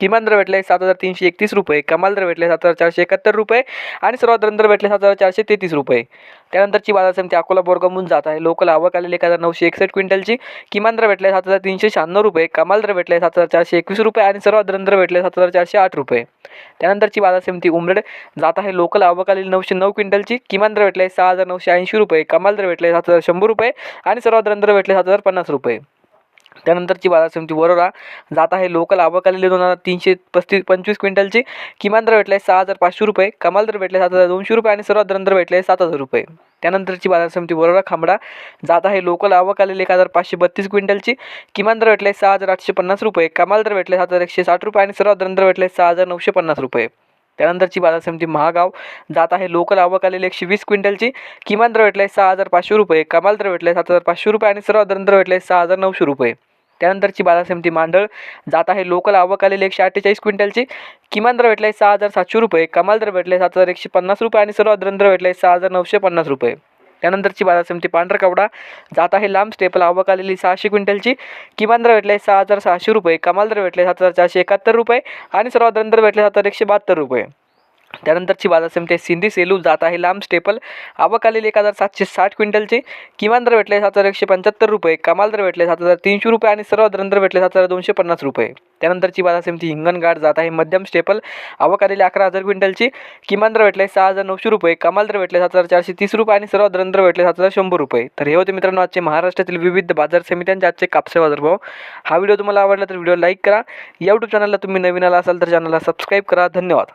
किमान दर भेटले सात हजार तीनशे एकतीस रुपये कमाल दर भेटले सात हजार चारशे एकाहत्तर रुपये आणि सर्वात दर भेटले सात हजार चारशे तेहतीस रुपये. त्यानंतरची बाजार समिती अकोला बोरगामून जात आहे. लोकल आवक आलेली एक हजार नऊशे एकसष्ट क्विंटलची. किमान दर भेटले सात हजार तीनशे शहाण्णव रुपये कमाल दर भेटले सात हजार चारशे एकवीस रुपये आणि सर्वात दर भेटले सात हजार चारशे आठ रुपये. त्यानंतरची बाजार समिती उमरेड जात आहे. लोकल आवक आलेली नऊशे नऊ क्विंटलची. किमान दर भेटले सहा हजार नऊशे ऐंशी रुपये कमाल दर भेटले सात हजार शंभर रुपये आणि सर्वात दर भेटले सात हजार पन्नास रुपये. त्यानंतरची बाजार समिती वरोरा जात आहे. लोकल आवक दोन हजार तीनशे पस्तीस पंचवीस क्विंटलची. किमान दर भेटले सहा हजार पाचशे रुपये. कमाल दर भेटले सात हजार दोनशे रुपये आणि सर्वात दर भेटले सात हजार रुपये. त्यानंतरची बाजार समिती वरोरा खांबडा जात आहे. लोकल आवक आलेली एक हजार पाचशे बत्तीस क्विंटलची. किमान दर भेटले सहा हजार आठशे पन्नास रुपये. कमाल दर भेटले सात हजार एकशे साठ रुपये आणि सर्वात दर भेटले सहा हजार नऊशे पन्नास रुपये. त्यानंतरची बाजार समिती महागाव जात आहे. लोकल आवक आलेली एकशे वीस क्विंटलची. किमान दर भेटले सहा हजार पाचशे रुपये. कमाल दर भेटले सात हजार पाचशे रुपये आणि सर्वात दर भेटले सहा हजार नऊशे रुपये. त्यानंतरची बाजार समिती मांडळ जात आहे. लोकल आवक आलेली एकशे अठ्ठेचाळीस क्विंटलची. किमान दर आहे सहा हजार सातशे रुपये. कमाल दर भेटले सात हजार एकशे पन्नास रुपये आणि सर्वात दर आहे सहा हजार नऊशे पन्नास रुपये. त्यानंतरची बाजार समिती पांढरा कवडा जात आहे. लांब स्टेपल आवक आलेली सहाशे क्विंटलची. किमान दर आहे सहा हजार सहाशे रुपये. कमाल दर भेटले सात हजार चारशे एकाहत्तर रुपये आणि सर्वात दर भेटले सात हजार एकशे बहात्तर रुपये. त्यानंतरची बाजार समिती सिंधी सेलू जात आहे. लांब स्टेपल. आवक आलेली एक हजार सातशे साठ क्विंटलची. किमान दर भेटले सात हजार एकशे पंच्याहत्तर रुपये. कमाल दर भेटले सात हजार तीनशे रुपये आणि सर्व दर भेटले सात हजार दोनशे पन्नास रुपये. त्यानंतरची बाजार समिती हिंगणघाट जात आहे. मध्यम स्टेपल. आवक आलेली अकरा हजार क्विंटलची. किमान दर भेटले सहा हजार नऊशे रुपये. कमाल दर भेटले सात हजार चारशे तीस रुपये आणि सर्व दर भेटले सात हजार शंभर रुपये. तर हे होते मित्रांनो आजचे महाराष्ट्रातील विविध बाजार समित्यांचे आजचे कापसे बाजारभाव. हा व्हिडिओ तुम्हाला आवडला तर व्हिडिओ लाईक करा. या यूट्यूब चॅनलला तुम्ही नवीन आला असाल तर चॅनलला सबस्क्राईब करा. धन्यवाद.